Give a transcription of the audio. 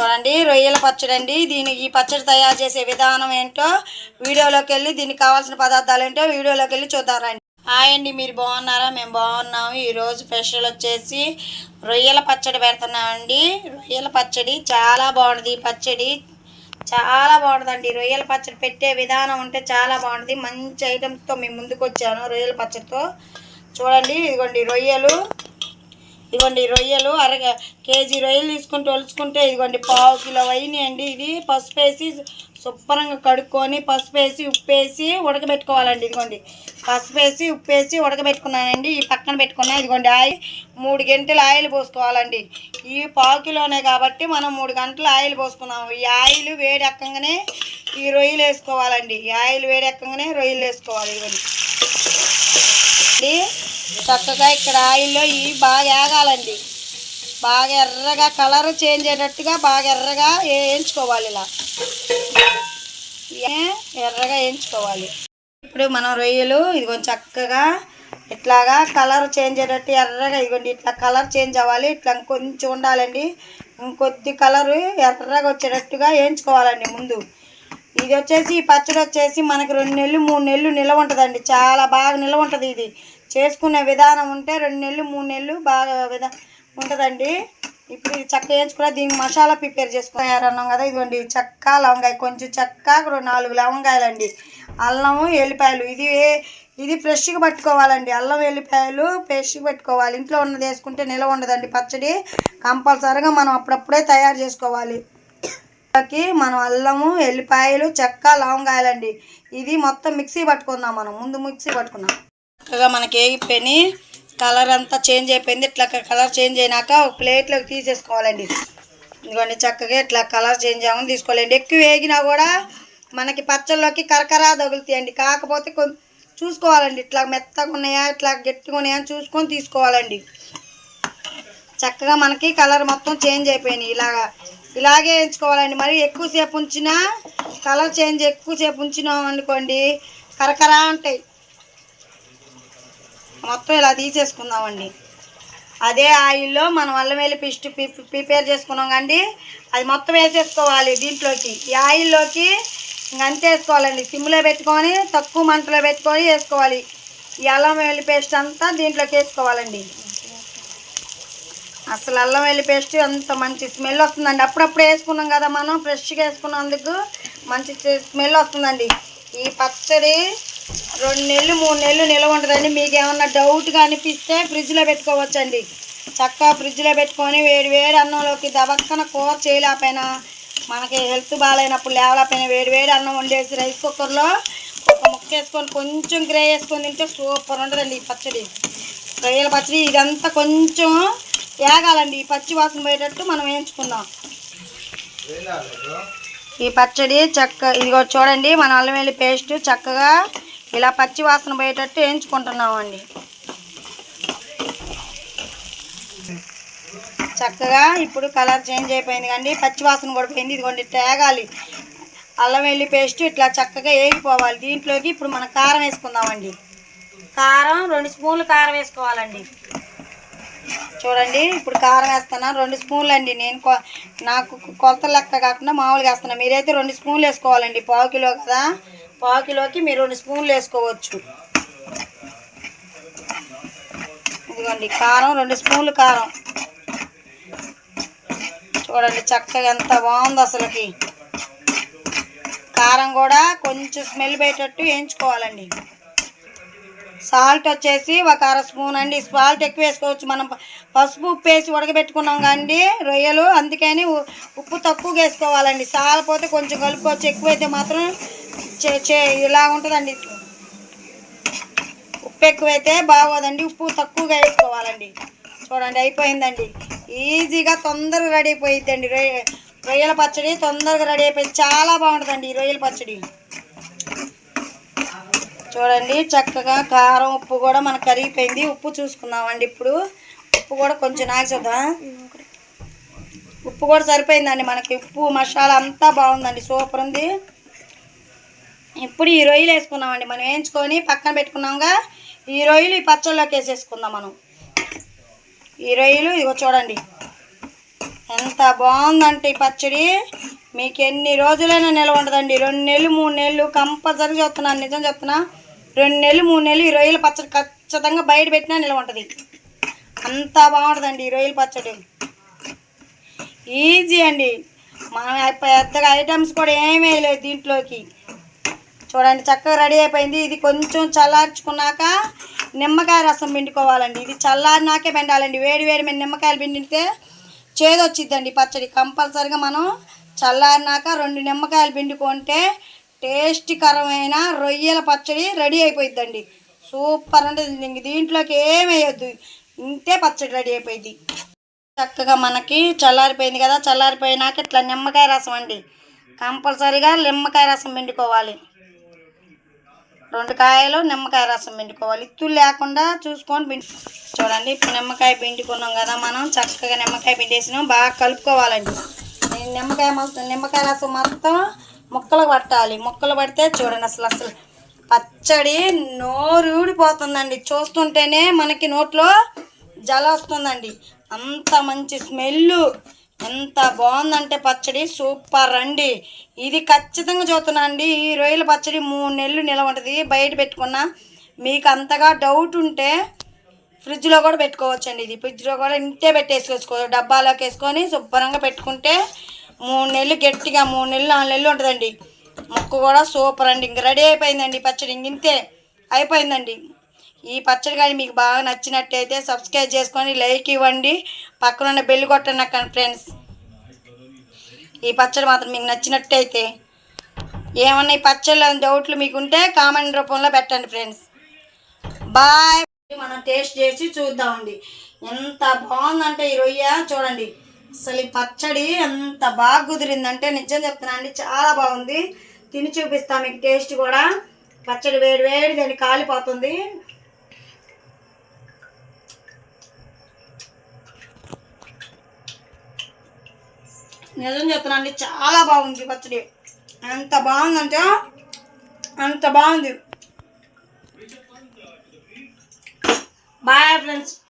చూడండి రొయ్యల పచ్చడి అండి దీని ఈ పచ్చడి తయారు చేసే విధానం ఏంటో వీడియోలోకి వెళ్ళి దీనికి కావాల్సిన పదార్థాలు ఏంటో వీడియోలోకి వెళ్ళి చూద్దాం రండి. హాయ్ అండి మీరు బాగున్నారా? మేము బాగున్నాము. ఈరోజు స్పెషల్ వచ్చేసి రొయ్యల పచ్చడి పెడుతున్నామండి. రొయ్యల పచ్చడి చాలా బాగుంటుంది. ఈ పచ్చడి చాలా బాగుంటుందండి. రొయ్యల పచ్చడి పెట్టే విధానం ఉంటే చాలా బాగుంటుంది. మంచి ఐటమ్స్తో మేము ముందుకు వచ్చాను రొయ్యల పచ్చడితో. చూడండి ఇదిగోండి రొయ్యలు. ఇదిగోండి రొయ్యలు అరగ కేజీ రొయ్యలు తీసుకుంటే ఒలుచుకుంటే ఇదిగోండి పావు కిలో అయినాయండి ఇది పసుపు వేసి శుభ్రంగా కడుక్కొని పసుపు వేసి ఉప్పు వేసి ఉడకబెట్టుకోవాలండి ఇదిగోండి. పసుపు వేసి ఉప్పు వేసి ఉడకబెట్టుకున్నానండి. ఈ పక్కన పెట్టుకున్నా ఇదిగోండి ఆయిల్ మూడు గంటలు ఆయిల్ పోసుకోవాలండి. ఈ పావు కిలోనే కాబట్టి మనం మూడు గంటలు ఆయిల్ పోసుకున్నాము. ఈ ఆయిల్ వేడెక్కగానే ఈ రొయ్యలు వేసుకోవాలండి. ఈ ఆయిల్ వేడెక్కగానే రొయ్యలు వేసుకోవాలి ఇదిగోండి. చక్కగా ఇక్కడ ఆయిల్లో ఇవి బాగా ఏగాలండి. బాగా ఎర్రగా కలర్ చేంజ్ అయినట్టుగా బాగా ఎర్రగా వేయించుకోవాలి ఇలా. ఎర్రగా వేయించుకోవాలి ఇప్పుడు మనం రొయ్యలు ఇదిగోండి చక్కగా ఇట్లాగా కలర్ చేంజ్ అయ్యేటట్టు ఎర్రగా ఇదిగోండి ఇట్లా కలర్ చేంజ్ అవ్వాలి ఇట్లా కొంచెం ఉండాలండి. ఇంకొద్ది కలరు ఎర్రగా వచ్చేటట్టుగా వేయించుకోవాలండి ముందు. ఇది వచ్చేసి ఈ పచ్చడి వచ్చేసి మనకి రెండు నెలలు మూడు నెలలు నిల్వ ఉంటుందండి. చాలా బాగా నిల్వ ఉంటుంది ఇది. చేసుకునే విధానం ఉంటే రెండు నెలలు మూడు నెలలు బాగా విధా ఉంటుందండి. ఇప్పుడు ఇది చక్క వేయించుకున్న దీనికి మసాలా ప్రిపేర్ చేసుకున్నారన్నాం కదా ఇదిగోండి చెక్క లవంగాయ కొంచెం చెక్క నాలుగు లవంగాయలండి. అల్లము ఎల్లిపాయలు ఇది ఇది ఫ్రెష్గా పట్టుకోవాలండి. అల్లం వెల్లిపాయలు ఫ్రెష్గా పెట్టుకోవాలి. ఇంట్లో ఉన్నది వేసుకుంటే నిల్వ ఉండదండి పచ్చడి. కంపల్సరీగా మనం అప్పుడప్పుడే తయారు చేసుకోవాలి. కి మనం అల్లము ఎల్లిపాయలు చెక్క లవంగాయలండి. ఇది మొత్తం మిక్సీ పట్టుకుందాం మనం. ముందు మిక్సీ పట్టుకున్నాం చక్కగా మనకి ఏగిపోయి కలర్ అంతా చేంజ్ అయిపోయింది. ఇట్లా కలర్ చేంజ్ అయినాక ఒక ప్లేట్లోకి తీసేసుకోవాలండి. ఇదిగోండి చక్కగా ఇట్లా కలర్ చేంజ్ అవ్వని తీసుకోవాలండి. ఎక్కువ వేగినా కూడా మనకి పచ్చళ్ళలోకి కరకరా తగులుతాయండి. కాకపోతే కొంచెం చూసుకోవాలండి. ఇట్లా మెత్తగా ఉన్నాయా ఇట్లా గట్టిగా ఉన్నాయా అని చూసుకొని తీసుకోవాలండి. చక్కగా మనకి కలర్ మొత్తం చేంజ్ అయిపోయినాయి. ఇలాగా ఇలాగే వేయించుకోవాలండి. మరి ఎక్కువసేపు ఉంచినా కలర్ చేంజ్ ఎక్కువసేపు ఉంచినాం అనుకోండి కరకరా ఉంటాయి. మొత్తం ఇలా తీసేసుకుందామండి. అదే ఆయిల్లో మనం అల్లం వెల్లి పేస్ట్ ప్రిపేర్ చేసుకున్నాం కండి అది మొత్తం వేసేసుకోవాలి దీంట్లోకి. ఈ ఆయిల్లోకి ఇంక అంతే వేసుకోవాలండి. సిమ్లో పెట్టుకొని తక్కువ మంటలో పెట్టుకొని వేసుకోవాలి. ఈ అల్లం వెల్లి పేస్ట్ అంతా దీంట్లోకి వేసుకోవాలండి. అసలు అల్లం వెల్లి పేస్ట్ అంత మంచి స్మెల్ వస్తుందండి. అప్పుడప్పుడు వేసుకున్నాం కదా మనం ఫ్రెష్గా వేసుకున్నందుకు మంచి స్మెల్ వస్తుందండి. ఈ పచ్చడి రెండు నెలలు మూడు నెలలు నిల్వ ఉంటుందండి. మీకు ఏమన్నా డౌట్గా అనిపిస్తే ఫ్రిడ్జ్లో పెట్టుకోవచ్చండి. చక్కగా ఫ్రిడ్జ్లో పెట్టుకొని వేడి వేడి అన్నంలోకి దబక్కన కూర చేయలేకపోయినా మనకి హెల్త్ బాగాలేనప్పుడు లేవలేకపోయినా వేడి వేడి అన్నం వండేసి రైస్ కుక్కర్లో ఒక ముక్క వేసుకొని కొంచెం గ్రే వేసుకొని తింటే సూపర్ ఉంటుందండి ఈ పచ్చడి. రొయ్యల పచ్చడి ఇదంతా కొంచెం వేగాలండి ఈ పచ్చి వాసన పోయేటట్టు మనం వేయించుకుందాం. ఈ పచ్చడి చక్క ఇదిగో చూడండి మన అల్లం వెల్లి పేస్ట్ చక్కగా ఇలా పచ్చి వాసన పోయేటట్టు వేయించుకుంటున్నామండి. చక్కగా ఇప్పుడు కలర్ చేంజ్ అయిపోయింది కండి. పచ్చి వాసన కూడా పోయింది. ఇదిగోండి తేగాలి అల్లం వెల్లి పేస్ట్ ఇట్లా చక్కగా వేగిపోవాలి దీంట్లోకి ఇప్పుడు మనం కారం వేసుకుందామండి. కారం రెండు స్పూన్లు కారం వేసుకోవాలండి. చూడండి ఇప్పుడు కారం వేస్తున్నాను రెండు స్పూన్లు అండి. నేను కొ- నాకు కొలత లెక్క కాకుండా మామూలుగా వేస్తున్నాను మీరైతే రెండు స్పూన్లు వేసుకోవాలండి. పావు కిలో కదా? పావు కిలోకి మీరు రెండు స్పూన్లు వేసుకోవచ్చు. ఇదిగోండి కారం రెండు స్పూన్లు కారం. చూడండి చక్కగా ఎంత బాగుంది అసలుకి. కారం కూడా కొంచెం స్మెల్ పోయేటట్టు వేయించుకోవాలండి. సాల్ట్ వచ్చేసి ఒక అర స్పూన్ అండి. సాల్ట్ ఎక్కువ వేసుకోవచ్చు. మనం పసుపు ఉప్పు వేసి ఉడకబెట్టుకున్నాం కానీ రొయ్యలు. అందుకని ఉ- ఉప్పు తక్కువగా వేసుకోవాలండి. సాలపోతే కొంచెం కలుపుకోవచ్చు. ఎక్కువైతే మాత్రం చే చే ఇలా ఉంటుందండి. ఉప్పు ఎక్కువైతే బాగోదండి. ఉప్పు తక్కువగా వేసుకోవాలండి. చూడండి అయిపోయిందండి. ఈజీగా తొందరగా రెడీ అయిపోయిద్దండి. రొయ్య రొయ్యల పచ్చడి తొందరగా రెడీ అయిపోయింది. చాలా బాగుంటుందండి ఈ రొయ్యల పచ్చడి. చూడండి చక్కగా కారం ఉప్పు కూడా మనకు కరిగిపోయింది. ఉప్పు చూసుకుందామండి ఇప్పుడు. ఉప్పు కూడా కొంచెం నాగేద్దాం ఉప్పు కూడా సరిపోయిందండి మనకి. ఉప్పు మసాలా అంతా బాగుందండి. సూపర్ ఉంది. ఇప్పుడు ఈ రొయ్యలు వేసుకున్నామండి మనం వేయించుకొని పక్కన పెట్టుకున్నాంగా ఈ రొయ్యలు ఈ పచ్చళ్ళలోకి వేసేసుకుందాం మనం. ఈ రొయ్యలు ఇదిగో చూడండి. ఎంత బాగుందంటే ఈ పచ్చడి. మీకు ఎన్ని రోజులైనా నిలవ ఉండదండి. రెండు నెలలు మూడు నెలలు కంపల్సరీ చెప్తున్నాను నిజం చెప్తున్నా. రెండు నెలలు మూడు నెలలు ఈ రొయ్యల పచ్చడి ఖచ్చితంగా బయట పెట్టినా నిల్వ ఉంటుంది అంత బాగుంటుందండి ఈ రొయ్యల పచ్చడి. ఈజీ అండి. మనం పెద్దగా ఐటమ్స్ కూడా ఏమీ వేయలేదు దీంట్లోకి. చూడండి చక్కగా రెడీ అయిపోయింది. ఇది కొంచెం చల్లార్చుకున్నాక నిమ్మకాయ రసం పిండుకోవాలండి. ఇది చల్లారినాకే పిండాలండి. వేడి వేడి మీద నిమ్మకాయలు పిండితే చేదొచ్చిద్దండి పచ్చడి. కంపల్సరిగా మనం చల్లారినాక రెండు నిమ్మకాయలు పిండుకుంటే టేస్టీకరమైన రొయ్యల పచ్చడి రెడీ అయిపోయిందండి సూపర్ అంటే ఇంక దీంట్లోకి ఏం వేయొద్దు. ఇంతే పచ్చడి రెడీ అయిపోయింది. చక్కగా మనకి చల్లారిపోయింది కదా చల్లారిపోయినాక ఇట్లా నిమ్మకాయ రసం అండి. కంపల్సరీగా నిమ్మకాయ రసం పిండుకోవాలి. రెండు కాయలు నిమ్మకాయ రసం పిండుకోవాలి. ఇత్తులు లేకుండా చూసుకొని పిండి చూడండి నిమ్మకాయ పిండుకున్నాం కదా మనం. చక్కగా నిమ్మకాయ పిండేసినాం. బాగా కలుపుకోవాలండి. నిమ్మకాయ మొత్తం నిమ్మకాయ రసం మొత్తం ముక్కలు పట్టాలి. ముక్కలు పడితే చూడండి అసలు అసలు పచ్చడి నోరు ఊడిపోతుందండి. చూస్తుంటేనే మనకి నోట్లో జల వస్తుందండి. అంత మంచి స్మెల్ ఎంత బాగుందంటే పచ్చడి. సూపర్ అండి. ఇది ఖచ్చితంగా చూస్తున్నా అండి. ఈ రొయ్యల పచ్చడి మూడు నెలలు నిలవ ఉంటుంది. బయట పెట్టుకున్నా మీకు అంతగా డౌట్ ఉంటే ఫ్రిడ్జ్లో కూడా పెట్టుకోవచ్చండి ఇది. ఫ్రిడ్జ్లో కూడా ఇంతే పెట్టేసుకోవచ్చు. డబ్బాలోకి వేసుకొని శుభ్రంగా పెట్టుకుంటే మూడు నెలలు గట్టిగా మూడు నెలలు నాలుగు నెలలు ఉంటుందండి. ముక్క కూడా సూపర్ అండి. ఇంక రెడీ అయిపోయిందండి పచ్చడి. ఇంతే అయిపోయిందండి. ఈ పచ్చడి కానీ మీకు బాగా నచ్చినట్టయితే సబ్స్క్రైబ్ చేసుకొని లైక్ ఇవ్వండి. పక్కన ఉన్న బెల్ కొట్టండి అక్కడ ఫ్రెండ్స్. ఈ పచ్చడి మాత్రం మీకు నచ్చినట్టయితే ఏమన్నా ఈ పచ్చళ్ళు డౌట్లు మీకు ఉంటే కామెంట్ రూపంలో పెట్టండి ఫ్రెండ్స్. బాయ్. మనం టేస్ట్ చేసి చూద్దామండి. ఎంత బాగుందంటే ఈ రొయ్య. చూడండి. అసలు ఈ పచ్చడి ఎంత బాగా కుదిరిందంటే నిజం చెప్తున్నా అండి చాలా బాగుంది. తిని చూపిస్తా మీకు టేస్ట్ కూడా. పచ్చడి వేడి వేడి దాన్ని కాలిపోతుంది. నిజం చెప్తున్నా అండి చాలా బాగుంది పచ్చడి. ఎంత బాగుందంటే అంత బాగుంది.